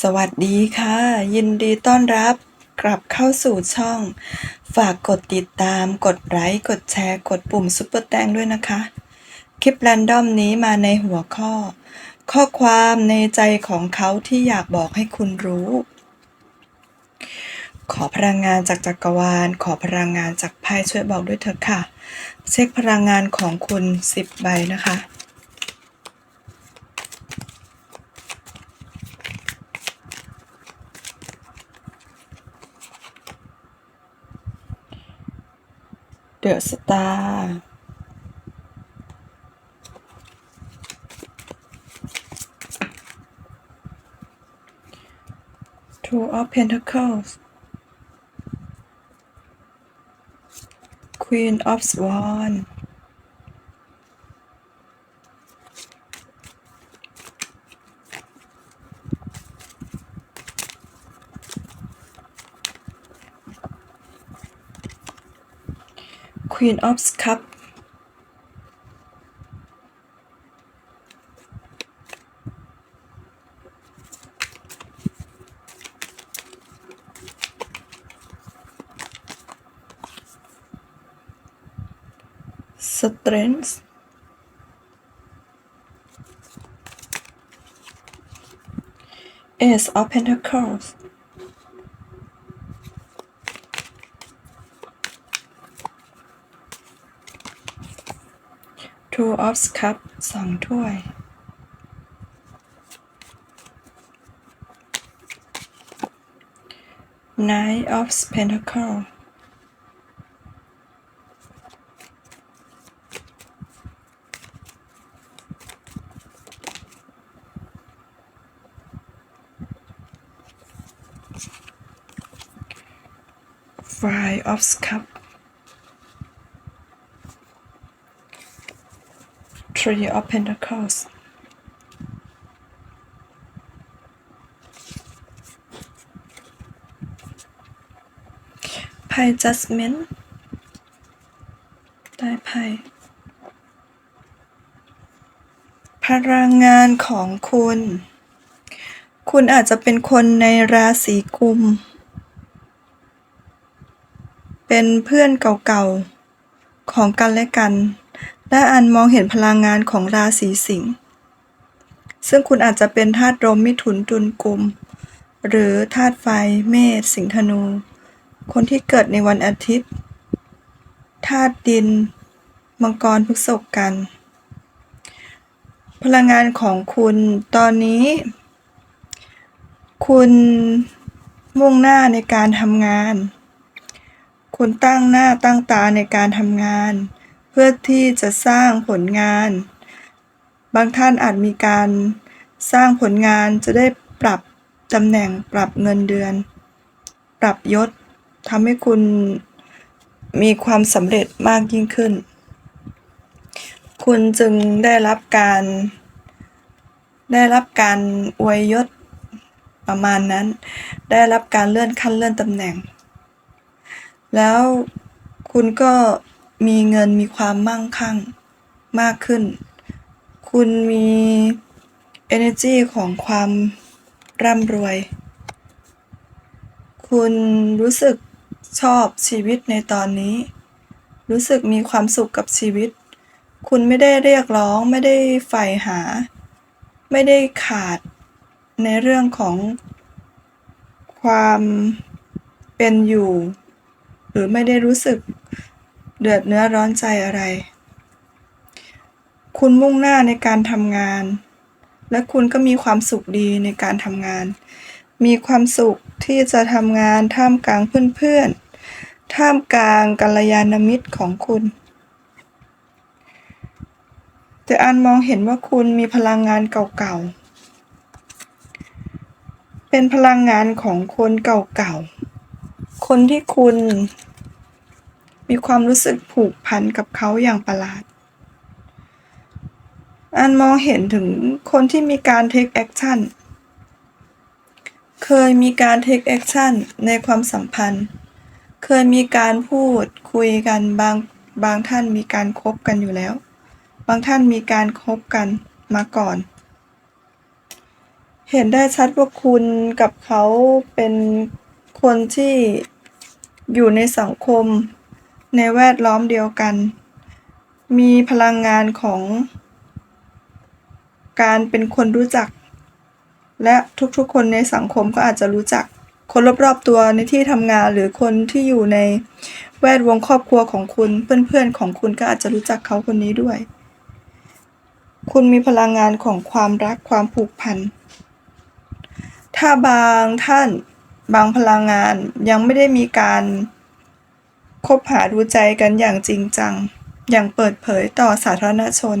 สวัสดีค่ะ ยินดีต้อนรับกลับเข้าสู่ช่อง ฝากกดติดตาม กดไลค์กดแชร์ กดปุ่มซุปเปอร์แตงด้วยนะคะ คลิปแรนดอมนี้มาในหัวข้อ ข้อความในใจของเขาที่อยากบอกให้คุณรู้ ขอพลังงานจากจักรวาล ขอพลังงานจากไพ่ช่วยบอกด้วยเถอะค่ะ เช็คพลังงานของคุณ 10 ใบนะคะ เดอะสตาร์ Two of Pentacles Queen of Swan Queen of Cup. Strength Ace of Pentacles of Cup สองถ้วย Nine of Pentacle Five of Cup Three of Pentacles Pie Judgment ได้ไพ่พลังงานของคุณ คุณอาจจะเป็นคนในราศีกุม เป็นเพื่อนเก่าๆ ของกันและกัน และอันมองเห็นพลังงานของราศีสิงห์ซึ่งคุณอาจจะเป็นธาตุลมมิถุนตุลกุม หรือธาตุไฟเมษสิงห์ธนู คนที่เกิดในวันอาทิตย์ธาตุดิน มังกรพฤษภกัน พลังงานของคุณตอนนี้ คุณมุ่งหน้าในการทำงาน คุณตั้งหน้าตั้งตาในการทำงาน พื่อที่จะสร้างผลงาน บางท่านอาจมีการสร้างผลงานจะได้ปรับตำแหน่งปรับเงินเดือน ปรับยศทำให้คุณมีความสำเร็จมากยิ่งขึ้น คุณจึงได้รับการ ได้รับการอวยยศประมาณนั้น ได้รับการเลื่อนขั้นเลื่อนตำแหน่ง แล้วคุณก็ มีเงินมีความมั่งคั่งมากขึ้น คุณมี energy ของความร่ำรวย คุณรู้สึกชอบชีวิตในตอนนี้ รู้สึกมีความสุขกับชีวิต คุณไม่ได้เรียกร้องไม่ได้ใฝ่หา ไม่ได้ขาดในเรื่องของความเป็นอยู่ หรือไม่ได้รู้สึก เดือดเนื้อร้อนใจอะไร คุณมุ่งหน้าในการทำงาน และคุณก็มีความสุขดีในการทำงาน มีความสุขที่จะทำงานท่ามกลางเพื่อนๆ ท่ามกลางกัลยาณมิตรของคุณ แต่อันมองเห็นว่าคุณมีพลังงานเก่าๆ เป็นพลังงานของคนเก่าๆ คนที่คุณ มีความรู้สึกผูกพันกับเขาอย่างประหลาด อันมองเห็นถึงคนที่มีการ take action เคยมีการ take action ในความสัมพันธ์ เคยมีการพูดคุยกันบางบางท่านมีการคบกันอยู่แล้ว บางท่านมีการคบกันมาก่อน เห็นได้ชัดว่าคุณกับเขาเป็นคนที่อยู่ในสังคม ในแวดล้อมเดียวกัน มีพลังงานของการเป็นคนรู้จัก และทุกๆคนในสังคมก็อาจจะรู้จัก คนรอบๆตัวในที่ทำงานหรือคนที่อยู่ในแวดวงครอบครัวของคุณเพื่อนๆของคุณก็อาจจะรู้จักเขาคนนี้ด้วย คุณมีพลังงานของความรักความผูกพัน ถ้าบางท่านบางพลังงานยังไม่ได้มีการ คบหาดูใจกันอย่างจริงจัง อย่างเปิดเผยต่อสาธารณชน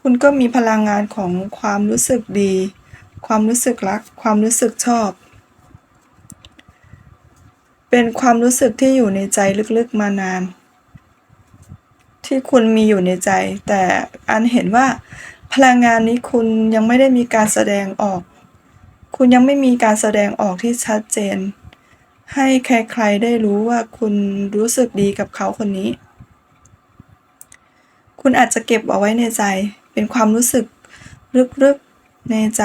คุณก็มีพลังงานของความรู้สึกดี ความรู้สึกรัก ความรู้สึกชอบ เป็นความรู้สึกที่อยู่ในใจลึกๆมานาน ที่คุณมีอยู่ในใจ แต่อันเห็นว่าพลังงานนี้คุณยังไม่ได้มีการแสดงออก คุณยังไม่มีการแสดงออกที่ชัดเจน ให้ใครๆได้รู้ว่าคุณรู้สึกดีกับเขาคนนี้ คุณอาจจะเก็บเอาไว้ในใจ เป็นความรู้สึกลึกๆในใจ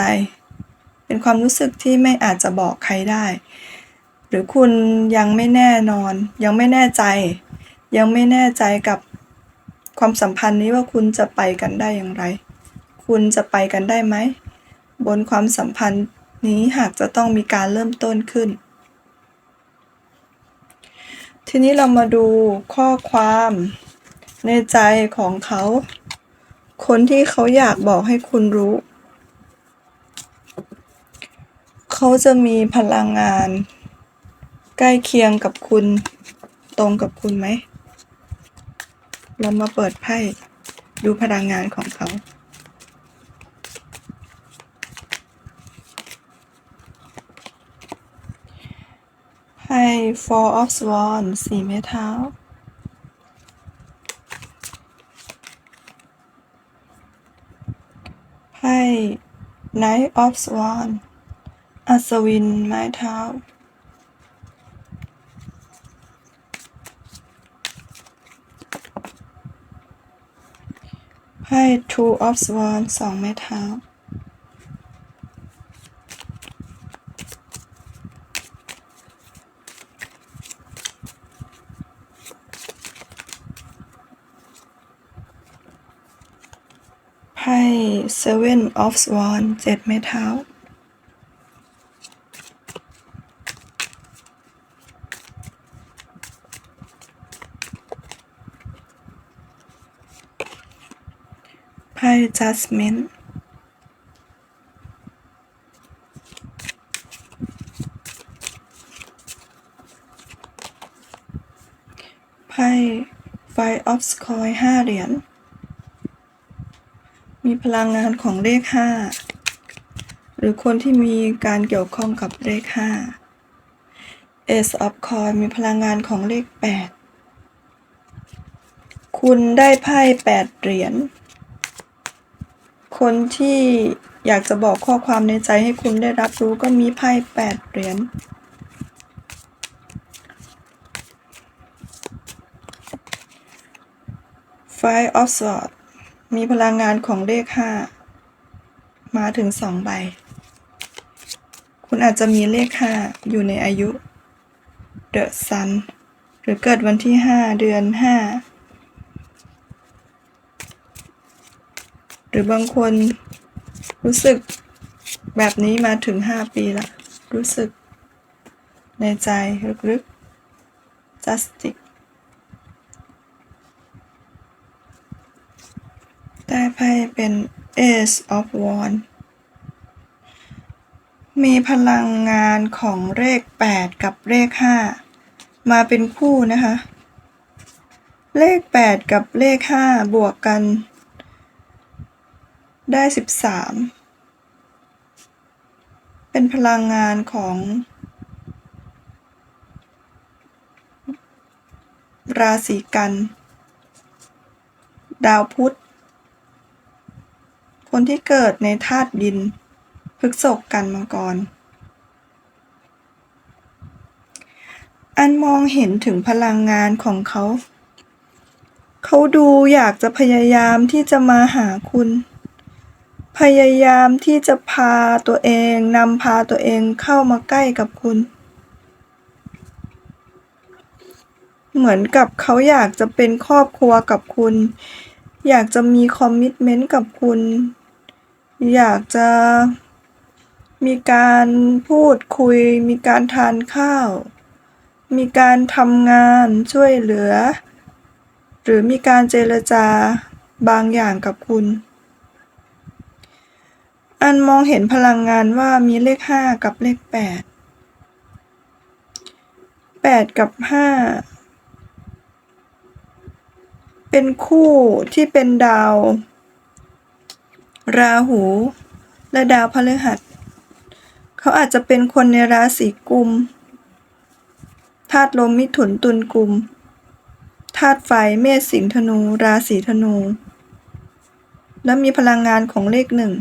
เป็นความรู้สึกที่ไม่อาจจะบอกใครได้ หรือคุณยังไม่แน่นอน ยังไม่แน่ใจ ยังไม่แน่ใจกับความสัมพันธ์นี้ว่าคุณจะไปกันได้อย่างไร คุณจะไปกันได้ไหม บนความสัมพันธ์นี้หากจะต้องมีการเริ่มต้นขึ้น ทีนี้เรามาดูข้อความในใจของเขา คนที่เขาอยากบอกให้คุณรู้ เขาจะมีพลังงาน ใกล้เคียงกับคุณตรงกับคุณไหม เรามาเปิดไพ่ดูพลังงานของเขา Four of Swords สี่ไม้เท้า ไพ่ Knight of Swords อัศวินไม้เท้า ไพ่ Two of Swords สองไม้เท้า ไพ่ Seven of Swords เจ็ดไม้เท้า ไพ่ Judgment ไพ่ Five of Coins ห้าเหรียญ มีพลังงานของเลขห้าหรือคนที่มีการเกี่ยวข้องกับเลขห้า Ace of c o i n มีพลังงานของเลขแปดคุณได้ไพ่แปดเหรียญ คนที่อยากจะบอกข้อความในใจให้คุณได้รับรู้ก็มีไพ่แปดเหรียญ Five of Swords มีพลังงานของเลขห้ามาถึงสองใบ คุณอาจจะมีเลขห้าอยู่ในอายุ The Sun หรือเกิดวันที่ห้าเดือนห้าหรือบางคนรู้สึกแบบนี้มาถึงห้าปีละ รู้สึกในใจลึกๆ justice ได้ ไพ่เป็น Ace of Wands มีพลังงานของเลข 8 กับเลข 5 มาเป็นคู่นะคะ เลข 8 กับเลข 5 บวกกัน ได้ 13 เป็นพลังงานของราศีกัน ดาวพุธ คนที่เกิดในธาตุดินพฤกษกกันมังกร อันมองเห็นถึงพลังงานของเขา เขาดูอยากจะพยายามที่จะมาหาคุณ พยายามที่จะพาตัวเองนำพาตัวเองเข้ามาใกล้กับคุณ เหมือนกับเขาอยากจะเป็นครอบครัวกับคุณ อยากจะมีคอมมิชเมนต์กับคุณ อยากจะมีการพูดคุย มีการทานข้าว มีการทำงานช่วยเหลือ หรือมีการเจรจาบางอย่างกับคุณ อันมองเห็นพลังงานว่ามีเลขห้ากับเลขแปดแปดกับห้าเป็นคู่ที่เป็นดาว ราหู และดาวพฤหัส เขาอาจจะเป็นคนในราศีกุมธาตุลมมิถุนตุลกุมธาตุไฟเมษสิงห์ธนู ราศีธนู และมีพลังงานของเลขหนึ่ง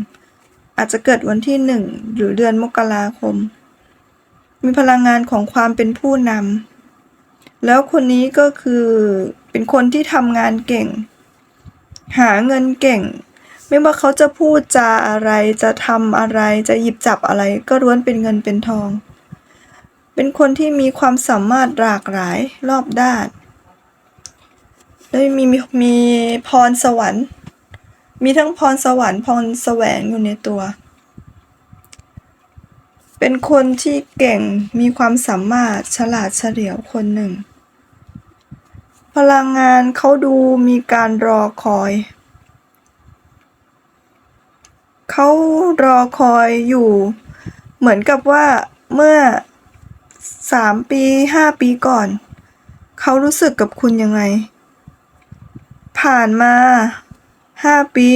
อาจจะเกิดวันที่หนึ่งหรือเดือนมกราคม มีพลังงานของความเป็นผู้นำแล้วคนนี้ก็คือเป็นคนที่ทำงานเก่ง หาเงินเก่ง ไม่ว่าเขาจะพูดจาอะไรจะทำอะไรจะหยิบจับอะไร ก็ล้วนเป็นเงินเป็นทอง เป็นคนที่มีความสามารถหลากหลายรอบด้านและมีมีมีพรสวรรค์ มีทั้งพรสวรรค์พรแสวงอยู่ในตัว เป็นคนที่เก่งมีความสามารถฉลาดเฉลียวคนหนึ่ง พลังงานเขาดูมีการรอคอย เขารอคอยอยู่ เหมือนกับว่าเมื่อสามปีห้าปีก่อน เขารู้สึกกับคุณยังไง ผ่านมาห้าปี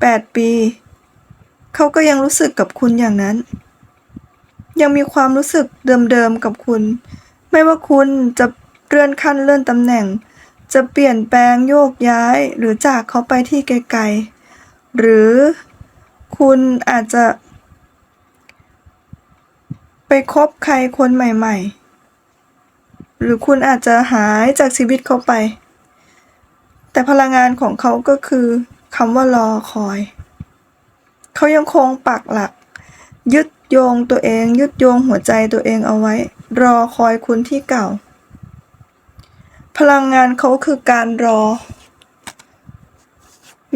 แปดปี เขาก็ยังรู้สึกกับคุณอย่างนั้น ยังมีความรู้สึกเดิมๆกับคุณ ไม่ว่าคุณจะเลื่อนขั้นเลื่อนตำแหน่ง จะเปลี่ยนแปลงโยกย้ายหรือจากเขาไปที่ไกลๆหรือ คุณอาจจะ ไปคบใครคนใหม่ ๆ หรือคุณอาจจะหายจากชีวิตเขาไป แต่พลังงานของเขาก็คือคำว่ารอคอย เขายังคงปักหลัก ยึดโยงตัวเอง ยึดโยงหัวใจตัวเองเอาไว้ รอคอยคุณที่เก่า พลังงานเขาคือการรอ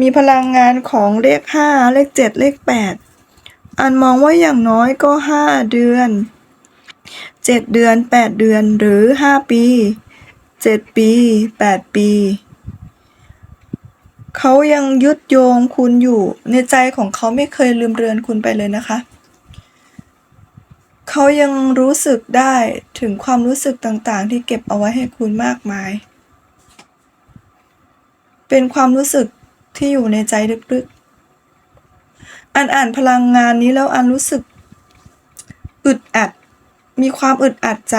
มีพลังงานของเลขห้าเลขเจ็ดเลขแปดอันมองว่าอย่างน้อยก็ห้าเดือนเจ็ดเดือนแปดเดือนหรือห้าปีเจ็ดปีแปดปีเขายังยึดโยงคุณอยู่ในใจของเขาไม่เคยลืมเรือนคุณไปเลยนะคะ เขายังรู้สึกได้ถึงความรู้สึกต่างๆ ที่เก็บเอาไว้ให้คุณมากมาย เป็นความรู้สึก ที่อยู่ในใจลึกๆ อันอ่านพลังงานนี้แล้วอันรู้สึก อึดอัด มีความอึดอัดใจ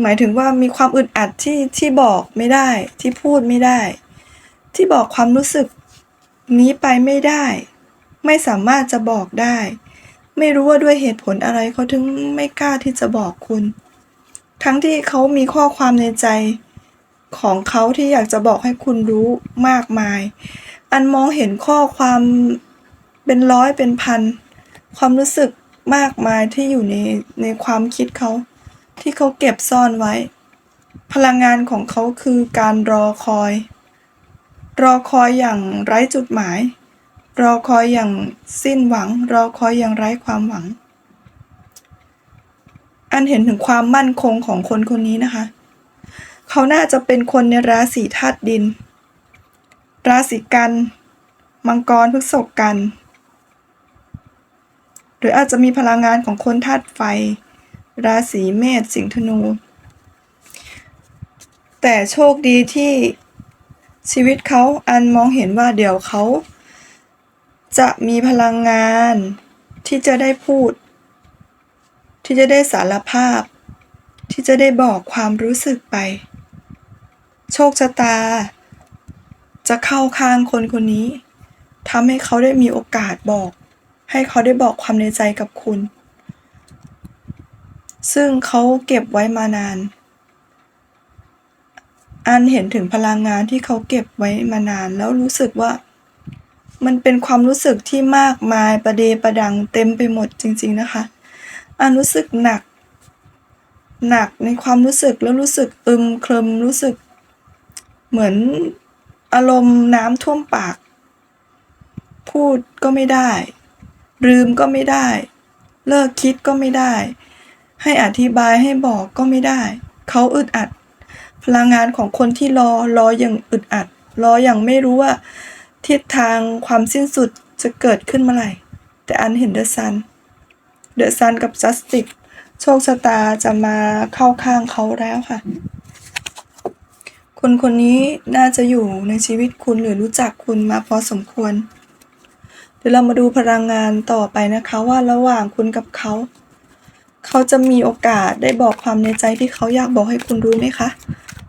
หมายถึงว่ามีความอึดอัดที่ที่บอกไม่ได้ ที่พูดไม่ได้ ที่บอกความรู้สึกนี้ไปไม่ได้ ไม่สามารถจะบอกได้ ไม่รู้ว่าด้วยเหตุผลอะไรเขาถึงไม่กล้าที่จะบอกคุณ ทั้งที่เขามีข้อความในใจ ของเขาที่อยากจะบอกให้คุณรู้มากมาย อันมองเห็นข้อความเป็นร้อยเป็นพัน ความรู้สึกมากมายที่อยู่ในในความคิดเขา ที่เขาเก็บซ่อนไว้ พลังงานของเขาคือการรอคอย รอคอยอย่างไร้จุดหมาย รอคอยอย่างสิ้นหวัง รอคอยอย่างไร้ความหวัง อันเห็นถึงความมั่นคงของคนคนนี้นะคะ เขาน่าจะเป็นคนในราศีธาตุดิน ราศีกัน มังกรพฤษภกัน หรืออาจจะมีพลังงานของคนธาตุไฟ ราศีเมษสิงห์ธนู แต่โชคดีที่ชีวิตเขาอันมองเห็นว่าเดี๋ยวเขา จะมีพลังงานที่จะได้พูด ที่จะได้สารภาพ ที่จะได้บอกความรู้สึกไป โชคชะตา จะเข้าข้างคนคนนี้ทำให้เขาได้มีโอกาสบอก ให้เขาได้บอกความในใจกับคุณ ซึ่งเขาเก็บไว้มานาน อันเห็นถึงพลังงานที่เขาเก็บไว้มานาน แล้วรู้สึกว่า มันเป็นความรู้สึกที่มากมายประเดประดังเต็มไปหมดจริง ๆนะคะ อันรู้สึกหนัก หนักในความรู้สึกแล้วรู้สึกอึมครึมรู้สึก เหมือนอารมณ์น้ำท่วมปาก พูดก็ไม่ได้ ลืมก็ไม่ได้ เลิกคิดก็ไม่ได้ ให้อธิบายให้บอกก็ไม่ได้ เขาอึดอัด พลังงานของคนที่รอรออย่างอึดอัด รออย่างไม่รู้ว่า ทิศทางความสิ้นสุดจะเกิดขึ้นเมื่อไหร่ แต่อันเห็นเดอะซันเดอะซันกับจัสติกโชคชะตาจะมาเข้าข้างเขาแล้วค่ะ คนคนนี้น่าจะอยู่ในชีวิตคุณหรือรู้จักคุณมาพอสมควร เดี๋ยวเรามาดูพลังงานต่อไปนะคะว่าระหว่างคุณกับเขา เขาจะมีโอกาสได้บอกความในใจที่เขาอยากบอกให้คุณรู้ไหมคะ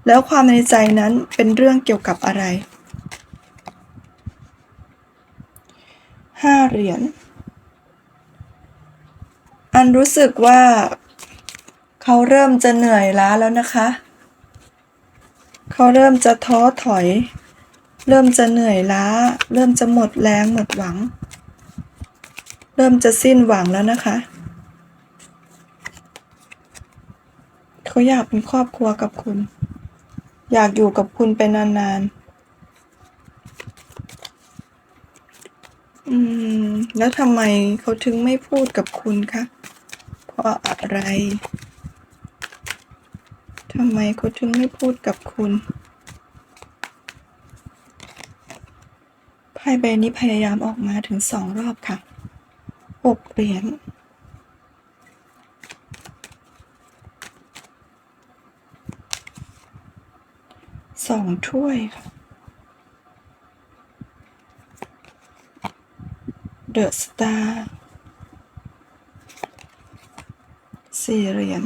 แล้วความในใจนั้นเป็นเรื่องเกี่ยวกับอะไรห้าเหรียญ อันรู้สึกว่า เขาเริ่มจะเหนื่อยล้าแล้วนะคะ เขาเริ่มจะท้อถอย เริ่มจะเหนื่อยล้า เริ่มจะหมดแรงหมดหวัง เริ่มจะสิ้นหวังแล้วนะคะ เขาอยากเป็นครอบครัวกับคุณ อยากอยู่กับคุณไปนานๆ อืม แล้วทำไมเขาถึงไม่พูดกับคุณคะ เพราะอะไร ทำไมเขาถึงไม่พูดกับคุณ ไพ่ใบนี้พยายามออกมาถึงสองรอบค่ะหกเหรียญสองถ้วยค่ะเดอะสตาร์สี่เหรียญ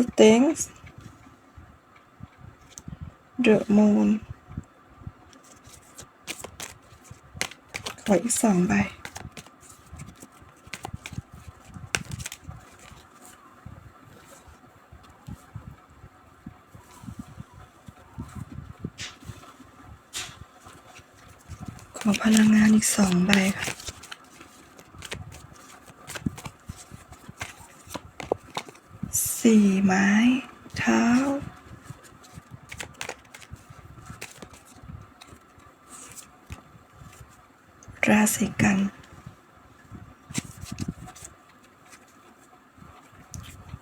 สเต็งส์เดอะมูนขออีกสองใบขอพลังงานอีกสองใบค่ะ สี่ไม้ เท้า ราศีกัน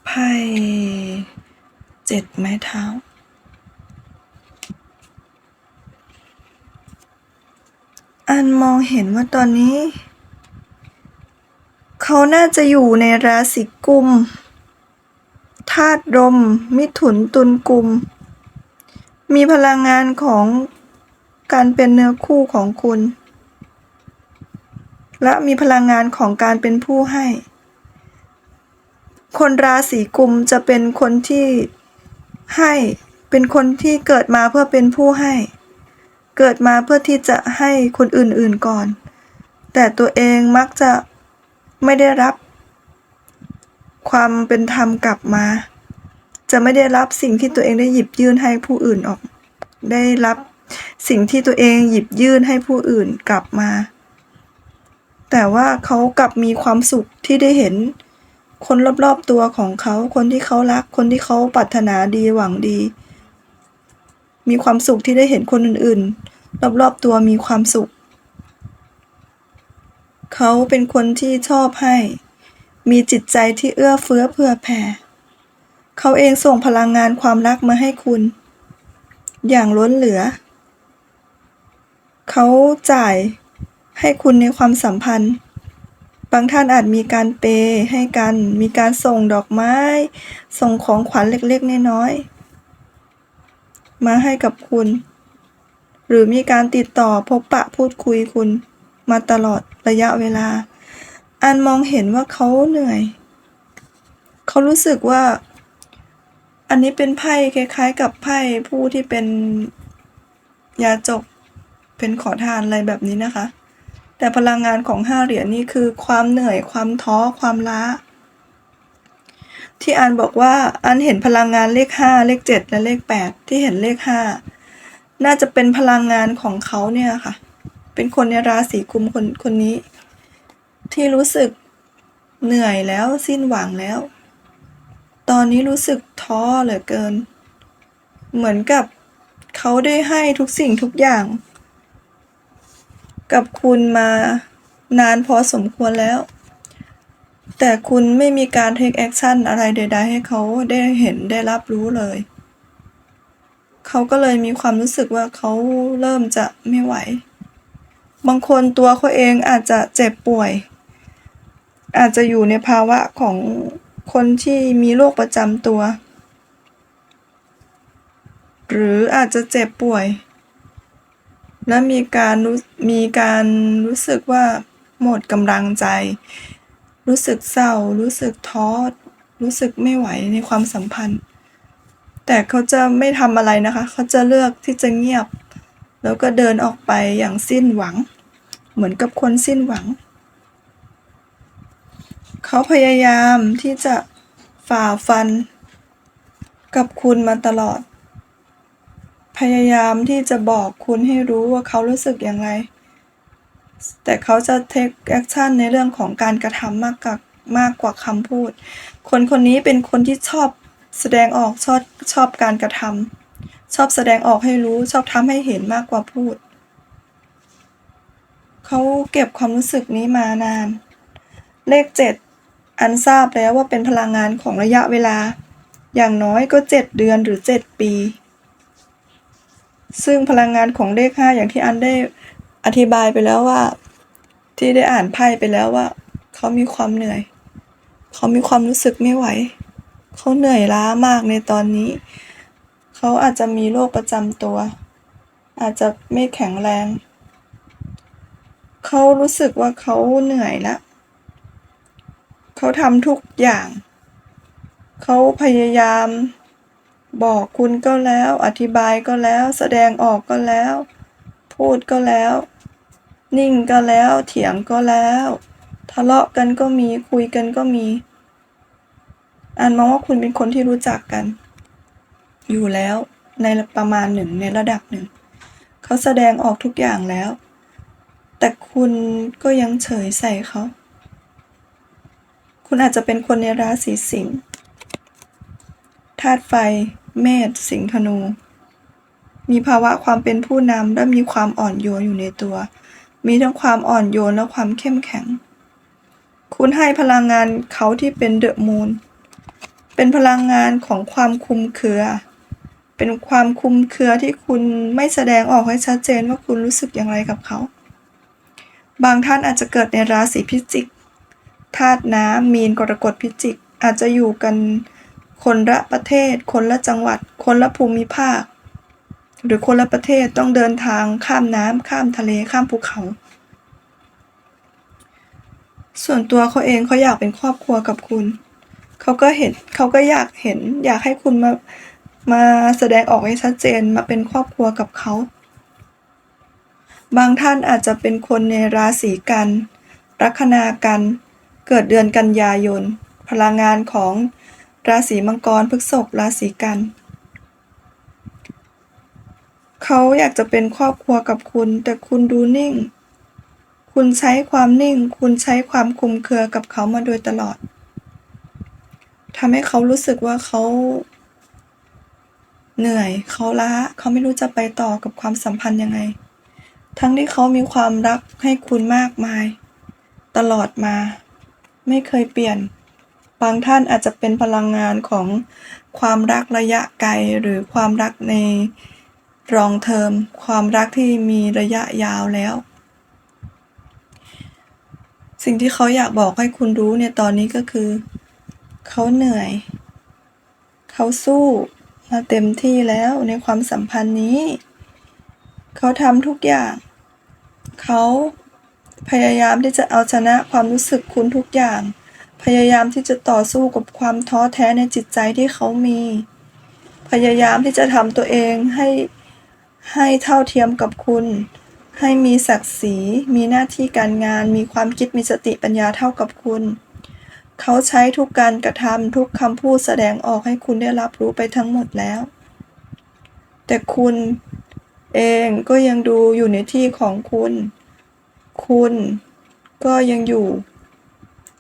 ไพ่เจ็ดไม้เท้าอันมองเห็นว่าตอนนี้ เขาน่าจะอยู่ในราศีกุมาตุลม มิถุนตุลกุม มีพลังงานของการเป็นเนื้อคู่ของคุณ และมีพลังงานของการเป็นผู้ให้ คนราศีกุมจะเป็นคนที่ให้เป็นคนที่เกิดมาเพื่อเป็นผู้ให้ เกิดมาเพื่อที่จะให้คนอื่นๆก่อน แต่ตัวเองมักจะไม่ได้รับความเป็นธรรมกลับมา จะไม่ได้รับสิ่งที่ตัวเองได้หยิบยื่นให้ผู้อื่นออก ได้รับสิ่งที่ตัวเองหยิบยื่นให้ผู้อื่นกลับมา แต่ว่าเขากลับมีความสุขที่ได้เห็นคนรอบๆตัวของเขา คนที่เขารัก คนที่เขาปรารถนาดีหวังดี มีความสุขที่ได้เห็นคนอื่นๆ รอบๆตัวมีความสุข เขาเป็นคนที่ชอบให้ มีจิตใจที่เอื้อเฟื้อเผื่อแผ่ เขาเองส่งพลังงานความรักมาให้คุณ อย่างล้นเหลือ เขาจ่ายให้คุณในความสัมพันธ์ บางท่านอาจมีการเปย์ให้กัน มีการส่งดอกไม้ ส่งของขวัญเล็กๆน้อยๆมาให้กับคุณ หรือมีการติดต่อพบปะพูดคุยคุณ มาตลอดระยะเวลา อันมองเห็นว่าเขาเหนื่อย เขารู้สึกว่า อันนี้เป็นไพ่คล้าย ๆ กับไพ่ผู้ที่เป็นยาจกเป็นขอทานอะไรแบบนี้นะคะ แต่พลังงานของห้าเหรียญนี่คือความเหนื่อยความท้อความล้า ที่อันบอกว่าอันเห็นพลังงานเลขห้าเลขเจ็ดและเลขแปดที่เห็นเลขห้าน่าจะเป็นพลังงานของเขาเนี่ยค่ะ เป็นคนในราศีกุมคนคนนี้ ที่รู้สึกเหนื่อยแล้วสิ้นหวังแล้ว ตอนนี้รู้สึกท้อเหลือเกิน เหมือนกับเขาได้ให้ทุกสิ่งทุกอย่าง กับคุณมานานพอสมควรแล้ว แต่คุณไม่มีการ take action อะไรใด ๆ ให้เขาได้เห็นได้รับรู้เลย เขาก็เลยมีความรู้สึกว่าเขาเริ่มจะไม่ไหว บางคนตัวเขาเองอาจจะเจ็บป่วย อาจจะอยู่ในภาวะของ คนที่มีโรคประจำตัว หรืออาจจะเจ็บป่วย และมีการรู้มีการรู้สึกว่าหมดกำลังใจ รู้สึกเศร้า รู้สึกท้อ รู้สึกไม่ไหวในความสัมพันธ์ แต่เขาจะไม่ทำอะไรนะคะ เขาจะเลือกที่จะเงียบ แล้วก็เดินออกไปอย่างสิ้นหวัง เหมือนกับคนสิ้นหวัง เขาพยายามที่จะฝ่าฟัน กับคุณมาตลอด พยายามที่จะบอกคุณให้รู้ว่าเขารู้สึกอย่างไร แต่เขาจะ take action ในเรื่องของการกระทำมากกว่ามากกว่าคำพูด คนคนนี้เป็นคนที่ชอบแสดงออกชอบชอบการกระทำชอบแสดงออกให้รู้ชอบทำให้เห็นมากกว่าพูด เขาเก็บความรู้สึกนี้มานาน เลขเจ็ด อันทราบแล้วว่าเป็นพลังงานของระยะเวลา อย่างน้อยก็เจ็ดเดือนหรือเจ็ดปี ซึ่งพลังงานของเลขห้าอย่างที่อันได้อธิบายไปแล้วว่า ที่ได้อ่านไพ่ไปแล้วว่า เขามีความเหนื่อย เขามีความรู้สึกไม่ไหว เขาเหนื่อยล้ามากในตอนนี้ เขาอาจจะมีโรคประจำตัว อาจจะไม่แข็งแรง เขารู้สึกว่าเขาเหนื่อยแล้ว เขาทำทุกอย่าง เขาพยายาม บอกคุณก็แล้ว อธิบายก็แล้ว แสดงออกก็แล้ว พูดก็แล้ว นิ่งก็แล้ว เถียงก็แล้ว ทะเลาะกันก็มีคุยกันก็มีอันมองว่าคุณเป็นคนที่รู้จักกัน อยู่แล้วในประมาณหนึ่งในระดับหนึ่ง เขาแสดงออกทุกอย่างแล้ว แต่คุณก็ยังเฉยใส่เขา คุณอาจจะเป็นคนในราศีสิงห์ธาตุไฟ เมษสิงห์ธนู มีภาวะความเป็นผู้นำและมีความอ่อนโยนอยู่ในตัว มีทั้งความอ่อนโยนและความเข้มแข็ง คุณให้พลังงานเขาที่เป็นเดอะมูนเป็นพลังงานของความคุมเครือ เป็นความคุมเครือที่คุณไม่แสดงออกให้ชัดเจนว่าคุณรู้สึกอย่างไรกับเขา บางท่านอาจจะเกิดในราศีพิจิก ธาตุน้ำมีนกรกฎพิจิก อาจจะอยู่กันคนละประเทศ คนละจังหวัด คนละภูมิภาค หรือคนละประเทศต้องเดินทางข้ามน้ำข้ามทะเลข้ามภูเขา ส่วนตัวเขาเองเขาอยากเป็นครอบครัวกับคุณ เขาก็เห็นเขาก็อยากเห็น อยากให้คุณมามาแสดงออกให้ชัดเจนมาเป็นครอบครัวกับเขา บางท่านอาจจะเป็นคนในราศีกัน ลัคนากัน เกิดเดือนกันยายน พลังงานของราศีมังกรพฤษภราศีกัน เขาอยากจะเป็นครอบครัวกับคุณ แต่คุณดูนิ่ง คุณใช้ความนิ่ง คุณใช้ความคุมเครือกับเขามาโดยตลอดทำให้เขารู้สึกว่าเขาเหนื่อยเขาล้าเขาไม่รู้จะไปต่อกับความสัมพันธ์ยังไง ทั้งที่เขามีความรักให้คุณมากมาย ตลอดมา ไม่เคยเปลี่ยน บางท่านอาจจะเป็นพลังงานของความรักระยะไกลหรือความรักในรองเทอม ความรักที่มีระยะยาวแล้ว สิ่งที่เขาอยากบอกให้คุณรู้ในตอนนี้ก็คือ เขาเหนื่อย เขาสู้มาเต็มที่แล้วในความสัมพันธ์นี้ เขาทำทุกอย่าง เขา พยายามที่จะเอาชนะความรู้สึกคุณทุกอย่าง พยายามที่จะต่อสู้กับความท้อแท้ในจิตใจที่เขามี พยายามที่จะทำตัวเองให้ให้เท่าเทียมกับคุณ ให้มีศักดิ์ศรี มีหน้าที่การงาน มีความคิดมีสติปัญญาเท่ากับคุณ เขาใช้ทุกการกระทำทุกคำพูดแสดงออกให้คุณได้รับรู้ไปทั้งหมดแล้ว แต่คุณเองก็ยังดูอยู่ในที่ของคุณ คุณก็ยังอยู่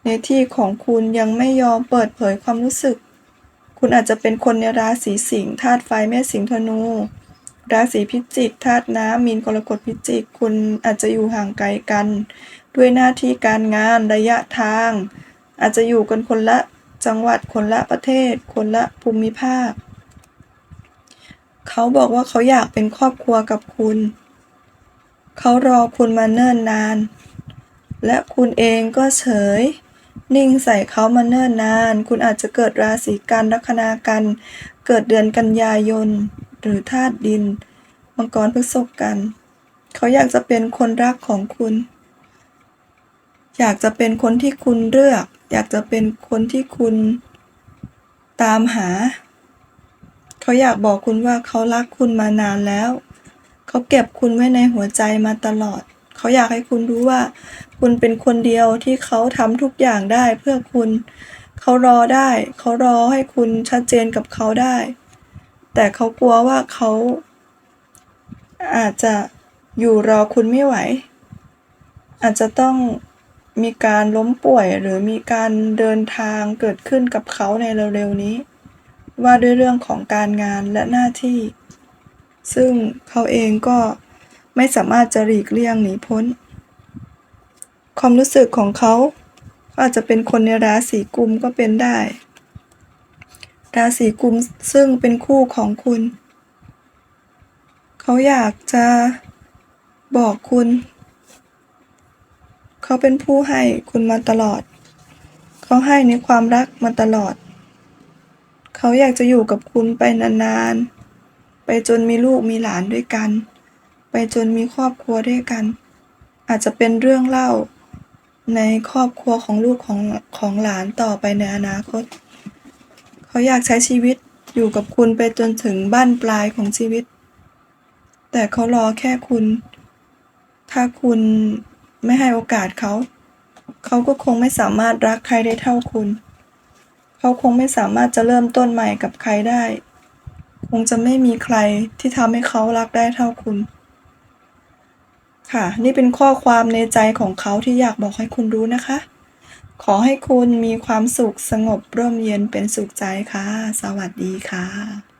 ในที่ของคุณยังไม่ยอมเปิดเผยความรู้สึก คุณอาจจะเป็นคนในราศีสิงห์ธาตุไฟแม่สิงห์ธนู ราศีพิจิกธาตุน้ำมีนกรกฎพิจิก คุณอาจจะอยู่ห่างไกลกัน ด้วยหน้าที่การงานระยะทาง อาจจะอยู่กันคนละจังหวัดคนละประเทศ คนละภูมิภาค เขาบอกว่าเขาอยากเป็นครอบครัวกับคุณ เขารอคุณมาเนิ่นนาน และคุณเองก็เฉย นิ่งใส่เขามาเนิ่นนาน คุณอาจจะเกิดราศีกันลัคนากัน เกิดเดือนกันยายน หรือธาตุดิน มังกรพฤษภกัน เขาอยากจะเป็นคนรักของคุณ อยากจะเป็นคนที่คุณเลือก อยากจะเป็นคนที่คุณตามหา เขาอยากบอกคุณว่าเขารักคุณมานานแล้ว เขาเก็บคุณไว้ในหัวใจมาตลอด เขาอยากให้คุณรู้ว่า คุณเป็นคนเดียวที่เขาทำทุกอย่างได้เพื่อคุณ เขารอได้ เขารอให้คุณชัดเจนกับเขาได้ แต่เขากลัวว่าเขา อาจจะอยู่รอคุณไม่ไหว อาจจะต้องมีการล้มป่วยหรือมีการเดินทางเกิดขึ้นกับเขาในเร็วๆนี้ ว่าด้วยเรื่องของการงานและหน้าที่ ซึ่งเขาเองก็ไม่สามารถจะหลีกเลี่ยงหนีพ้น ความรู้สึกของเขาอาจจะเป็นคนในราศีกุมก็เป็นได้ ราศีกุมซึ่งเป็นคู่ของคุณ เขาอยากจะบอกคุณ เขาเป็นผู้ให้คุณมาตลอด เขาให้ในความรักมาตลอด เขาอยากจะอยู่กับคุณไปนานๆ ไปจนมีลูกมีหลานด้วยกัน ไปจนมีครอบครัวด้วยกัน อาจจะเป็นเรื่องเล่าในครอบครัวของลูกของของหลานต่อไปในอนาคต เขาอยากใช้ชีวิตอยู่กับคุณไปจนถึงบ้านปลายของชีวิต แต่เขารอแค่คุณ ถ้าคุณไม่ให้โอกาสเขา เขาก็คงไม่สามารถรักใครได้เท่าคุณ เขาคงไม่สามารถจะเริ่มต้นใหม่กับใครได้ คงจะไม่มีใครที่ทำให้เขารักได้เท่าคุณ ค่ะ นี่เป็นข้อความในใจของเขาที่อยากบอกให้คุณรู้นะคะ ขอให้คุณมีความสุขสงบร่มเย็นเป็นสุขใจค่ะ สวัสดีค่ะ